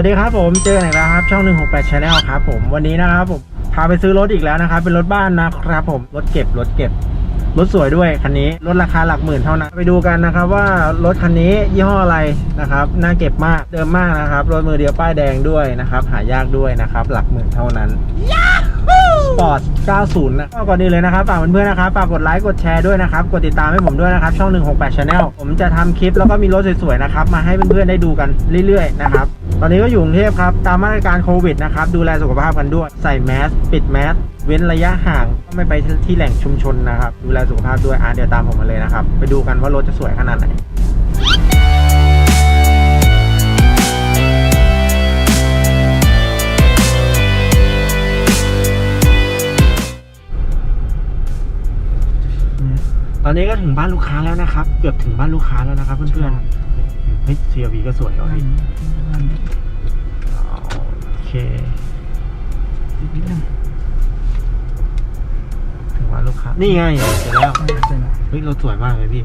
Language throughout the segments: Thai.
วัสดีครับผมเจอกันอีกแล้วครับช่อง 168 Channel ครับผมวันนี้นะครับผมพาไปซื้อรถอีกแล้วนะครับ เป็นรถบ้านนะครับผมรถเก็บรถเก็บ รถสวยด้วยคันนี้รถราคาหลักหมื่นเท่านั้นไปดูกันนะครับว่ารถคันนี้ยี่ห้ออะไรนะครับน่าเก็บมากเดิมมากนะครับรถมือเดียวป้ายแดงด้วยนะครับหายากด้วยนะครับหลักหมื่นเท่านั้นสปอร์ต90 นะก็ก่อนอื่นเลยนะครับฝากเพื่อนๆนะครับฝากกดไลค์กดแชร์ด้วยนะครับ กดติดตามให้ผมด้วยนะครับ ช่อง 168 Channel ผมจะทำคลิปแล้วก็มีรถสวยๆนะครับ มาให้เพื่อนๆได้ดูกันเรื่อยๆนะครับ ตอนนี้ก็อยู่กรุงเทพครับ ตามมาตรการโควิดนะครับ ดูแลสุขภาพกันด้วย ใส่แมส ปิดแมส เว้นระยะห่างไม่ไปที่แหล่งชุมชนนะครับ ดูแลสุขภาพด้วยอะเดี๋ยวตามผมมาเลยนะครับ ไปดูกันว่ารถจะสวยขนาดไหนตอนนี้ก็ถึงบ้านลูกค้าแล้วนะครับ เกือบถึงบ้านลูกค้าแล้วนะครับเพื่อนๆเฮ้ย CRV ก็สวยว่ะพี่โอเค นลูกค้านี่ไงเสร็จแล้วเฮ้ยรถสวยมากเลยพี่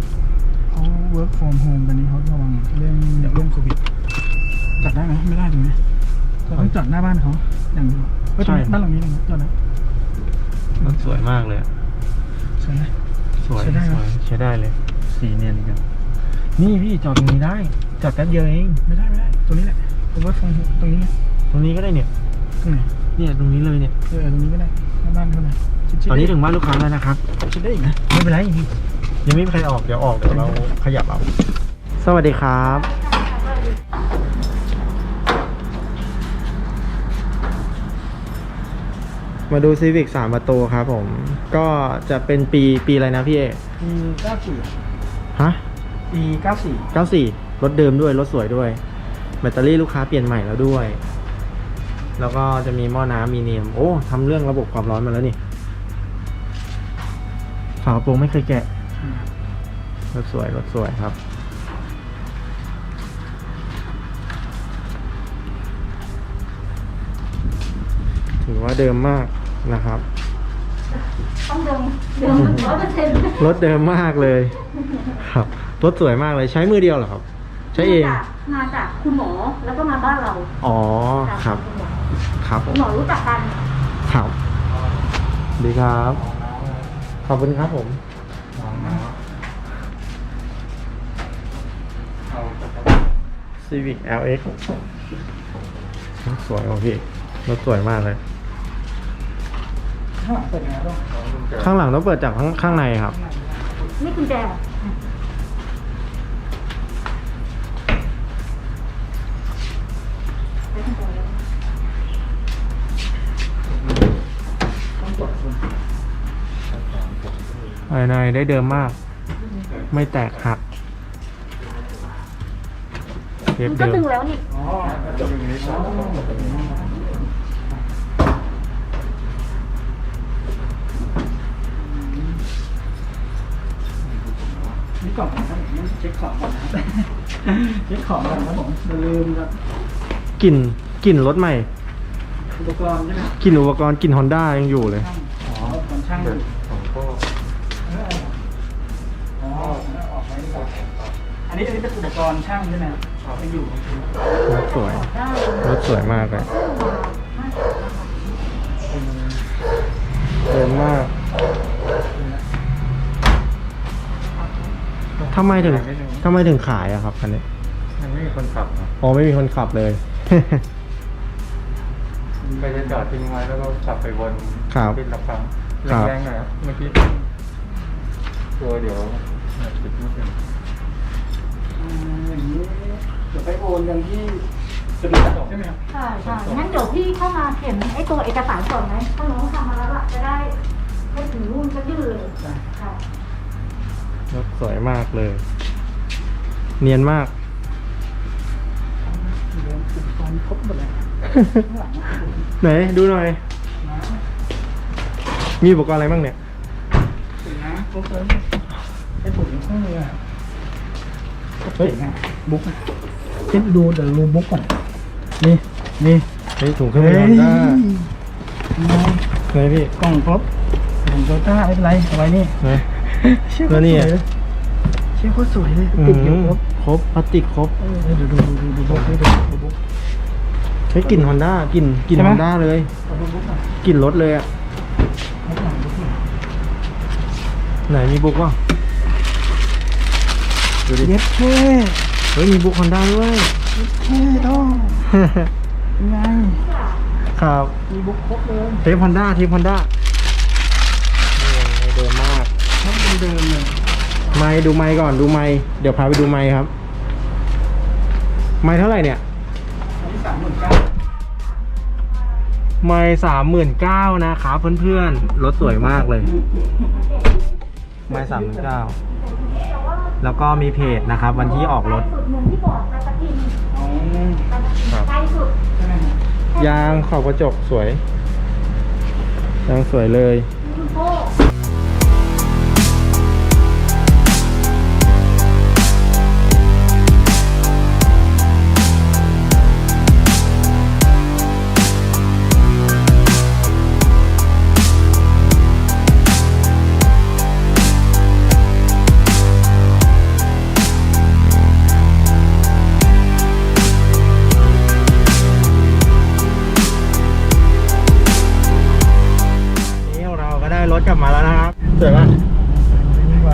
เขา work from home ตอนนี้เขาระวังเรื่องเรื่องโควิดจัดได้ไหมไม่ได้ถูกไหมเราต้องจอดหน้าบ้านเขาอย่างเดียวเฮ้ยตรงนี้ใช่บ้านหลังนี้ตรงนี้จอดนะรถสวยมากเลยอะใช่ไหม สวยใช้ได้สไหม วยใช้ได้เลย สีเนียนกันนี่พี่จอดตรงนี้ได้จอดแป๊บเดียวเองไม่ได้ไม่ได้ตรงนี้แหละผม work from home ตรงนี้ไงตรงนี้ก็ได้เนี่ยตรงไหนเนี่ยตรงนี้เลยเนี่ยเออตรงนี้ก็ได้หน้าบ้านเขาไหนชิดๆ ตอนนี้ถึงบ้านลูกค้าแล้วนะครับชิดได้อีกนะไม่เป็นไรพี่ยังไม่มีใครออกเดี๋ยวออกเดี๋ยวเราขยับเอาสวัสดีครับ มาดู Civic 3ประตูครับผม ก็จะเป็นปีปีอะไรนะพี่เอกปีเก้าสี่ฮะปีเก้าสี่94รถเดิมด้วยรถสวยด้วย แบตเตอรี่ลูกค้าเปลี่ยนใหม่แล้วด้วย แล้วก็จะมีหม้อน้ำมีเนียม โอ้ทำเรื่องระบบความร้อนมาแล้วนี่ ฝากระโปรงไม่เคยแกะรถสวยรถสวยครับ ถือว่าเดิมมากนะครับ ต้องเดิมเดิมร้อยเปอร์เซ็นต์รถเดิมมากเลย ครับ รถสวยมากเลยใช้มือเดียวเหรอครับ ใช้เอง มาจากคุณหมอแล้วก็มาบ้านเรา อ๋อจากครับณหมอครับผคุมณหมอรู้จักกันครับดีครับ ขอบคุณครับผม Civic LX รถสวยว่ะพี่รถสวยมากเลย ข้างหลังเปิดไงต้องข้างหลังต้องเปิดจากข้างข้างในครับ นี่กุญแจต้อ ในได้เดิมมาก ไม่แตกหักเทปมันก็เดิมดึงแล้วนี่อ๋อจบอย่างนี้ใช่นี่กล่องครับผมเช็คของก่อนนะครับเช็คของก่อนครับผมอย่าลืมครับกลิ่นกลิ่นรถใหม่ อุปกรณ์ใช่ไหมกลิ่นอุปกรณ์กลิ่นฮอนด้ายังอยู่เลยช่างอ๋อคนช่างอยู่ อ๋อออกไว้ดีกว่าอันนี้อันนี้เป็นอุปกรณ์ช่างใช่ไหมออกไปอยู่รถสวย รถสวยมากเลยเดิมมาก ทำไมถึงทำไมถึงขายอะครับคันนี้ มันไม่มีคนขับนะอ๋อไม่มีคนขับเลยไปจะจอดทิ้งไว้แล้วก็ขับไปวนครับ ขึ้นละครั้งครับ แรงๆหน่อยครับเมื่อกี้ ตัวเดี๋ยวเนี่ยติดนิดนึงอืมอย่างนี้เดี๋ยวไปโอนกันที่สะดวกใช่ไหมครับใช่ใช่งั้นเดี๋ยวพี่เข้ามาเขียนไอ้ตัวเอกสารก่อนไหมถ้าน้องทำมาแล้วอะจะได้ให้ถึงรุ่นก็ยื่นเลยค่ะรถสวยมากเลย เนียนมาก เดี๋ยวอุปกรณ์ครบหมดเลยข้างหลังนะไหนดูหน่อย มีอุปกรณ์อะไรบ้างเนี่ย ถึงนะครบเลยไอ้ปุ๋ยข้างเลยอะเฮ้ยนะบุ๊กอะเช็ดดูเดี๋ยวดูบุ๊กก่อนนี่นี่เฮ้ยถุงเครื่องมือฮอนด้านี่ไงไหนพี่กล่องครบของโตต้าไม่เป็นไรเอาไว้นี่ไหนเชี่ยโคแล้ตวรนี่สวยอะเลยเชี่ยโคตรสวยเลยอืติดอยู่ครบมครบพลาสติกครบเออเดี๋ยวดูดูดูดูบุ๊กดูดูบุ๊กเฮ้ยกลิ่นฮอนด้ากลิ่นกลิ่นใช่ฮไหมอนด้าเลยเอาดูบุ๊กหน่อยกลิ่นรถเลยอะ ไหนมีบุ๊กวะดูดิเย็ดเท่เฮ้ยมีบุ๊กฮอนด้าด้วยเท่ต้องเป็นไงครับมีบุ๊กครบเลยเทปฮอนด้าเทปฮอนด้าเดิมมากครบเดิมๆเลยไม้ดูไม้ก่อนดูไม้เดี๋ยวพาไปดูไม้ครับ ไม้เท่าไหร่เนี่ยอันนี้สามหมื่นเก้าไม้สามหมื่นเก้านะครับเพื่อนๆ รถสวยมากเลย ไม้สามหมื่นเก้าแล้วก็มีเพจนะครับ วันที่ออกรถสุดเหมือนที่บอกไปตะกินอ๋อไปตะกินครับใกล้สุดใช่ไหมฮะยางขอบกระจกสวย ยางสวยเลย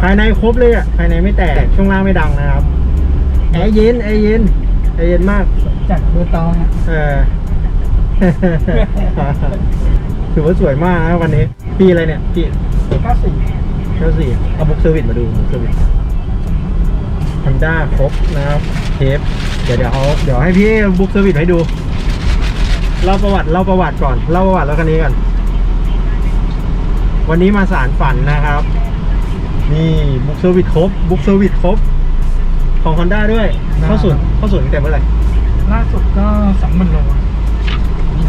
ภายในครบเลยอะ ภายในไม่แตก ช่วงล่างไม่ดังนะครับ แอร์เย็น แอร์เย็น แอร์เย็นมาก จากเบอร์ตองอะเออ ถือว่าสวยมากนะวันนี้ ปีอะไรเนี่ยปีเก้าสี่เจ้าสี่เอาบุ๊กเซอร์วิสมาดูบุ๊กเซอร์วิสฮอนด้าครบนะครับเทปเดี๋ยวเดี๋ยวเอาเดี๋ยวให้พี่บุ๊กเซอร์วิสให้ดู เล่าประวัติเล่าประวัติก่อน เล่าประวัติแล้วคันนี้ก่อน วันนี้มาสารฝันนะครับ นี่บุ๊กเซอร์วิสครบบุ๊กเซอร์วิสครบ ของฮอนด้าด้วยเข้าศูนย์เข้าศูนย์ตั้งแต่เมื่อไหร่ล่าสุดก็สองหมื่นโล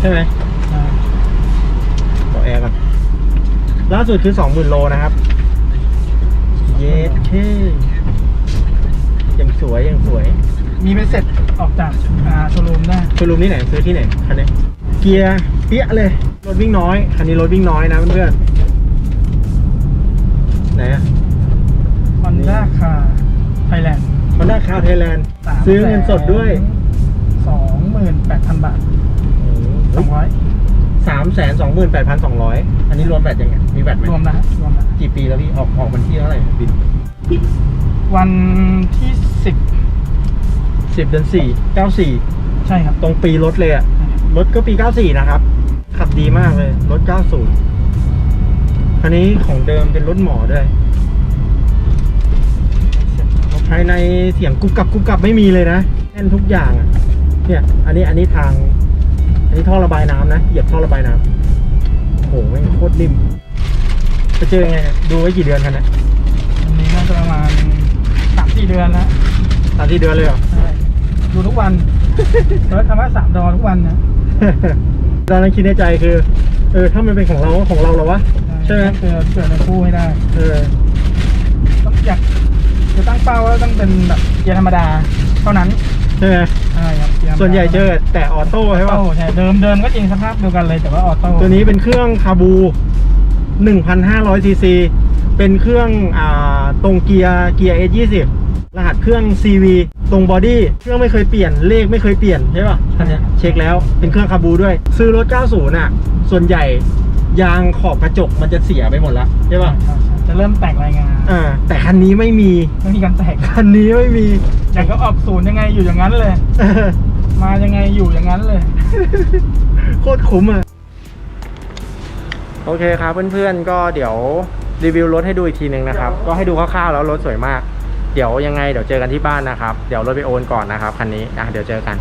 ใช่ไหมอ่าต่อแอร์ก่อนล่าสุดคือสองหมื่นโลนะครับ เย็ดเคยังสวยยังสวยมีเป็นเสร็จออกจากอ่าโชว์รูมได้โชว์รูมที่ไหนซื้อที่ไหนคันนี้เกียร์เปี้ยเลยรถวิ่งน้อย คันนี้รถวิ่งน้อยนะเพื่อนๆไหนอะ ฮอนด้าคาไทยแลนด์ฮอนด้าคาร์ไทยแลนด์ซื้อเงินสดด้วยสองหมื่นแปดพันบาทสองร้อยสามแสนสองหมื่นแปดพันสองร้อยอันนี้รวมแบตยังไงมีแบตไหมรวมนะฮะรวมนะกี่ปีแล้วพี่ออกออกวันที่เท่าไหร่บินวันที่ สิบสิบเดือนสี่เก้าสี่ใช่ครับตรงปีรถเลยอะรถก็ปี94นะครับ ขับดีมากเลย รถ90คันนี้ของเดิมเป็นรถหมอด้วย ภายในเสียงกุบกับกุบกับไม่มีเลยนะแน่นทุกอย่างอะเนี่ยอันนี้อันนี้ทาง อันนี้ท่อระบายน้ำนะเหยียบท่อระบายน้ำโอ้โหแม่งโคตรนิ่มไปเจอยังไงเนี่ยดูไว้กี่เดือนกันนะอันนี้น่าจะประมาณสามสี่เดือนแล้วสามสี่เดือนเลยเหรอใช่ดูทุกวันแล้วคำว่าสามดอทุกวันนะตอนนั้นคิดในใจคือ เออถ้ามันเป็นของเราก็ของเราเหรอวะใช่ไหมเกิดเกิดในคู่ให้ได้ เออต้องอยาก จะตั้งเป้าว่าต้องเป็นแบบเกียร์ธรรมดา เท่านั้นใช่ไหมใช่ครับกียร์ธรรมดาส่วนใหญ่เจอแต่ออโต้ใช่อป่ะอโต้ใช่เดิมเดิมก็จริงสภาพเดียวกันเลยแต่ว่าออโต้ตัวนี้เป็นเครื่องคาบู 1,500ซีซี เป็นเครื่องอ่าตรงเกียร์เกียร์ S20 รหัสเครื่อง CV ตรงบอดี้ เครื่องไม่เคยเปลี่ยน เลขไม่เคยเปลี่ยนใช่ป่ะคันเนี้ยเช็คแล้ว เป็นเครื่องคาบูด้วย ซื้อรถ 90 น่ะ ส่วนใหญ่ยางขอบกระจกมันจะเสียไปหมดแล้วใช่ป่ะ ใช่ใช่ จะเริ่มแตกรายงานอ่าแต่คันนี้ไม่มี ไม่มีการแตกคันนี้ไม่มีอย่างก็ออกศูนย์ยังไงอยู่อย่างนั้นเลยมายังไงอยู่อย่างนั้นเลย โคตรคุ้มอะ โอเคครับเพื่อนๆก็เดี๋ยวรีวิวรถให้ดูอีกทีหนึ่งนะครับ ก็ให้ดูคร่าวๆแล้วรถสวยมาก เดี๋ยวยังไงเดี๋ยวเจอกันที่บ้านนะครับ เดี๋ยวรถไปโอนก่อนนะครับคันนี้อะเดี๋ยวเจอกัน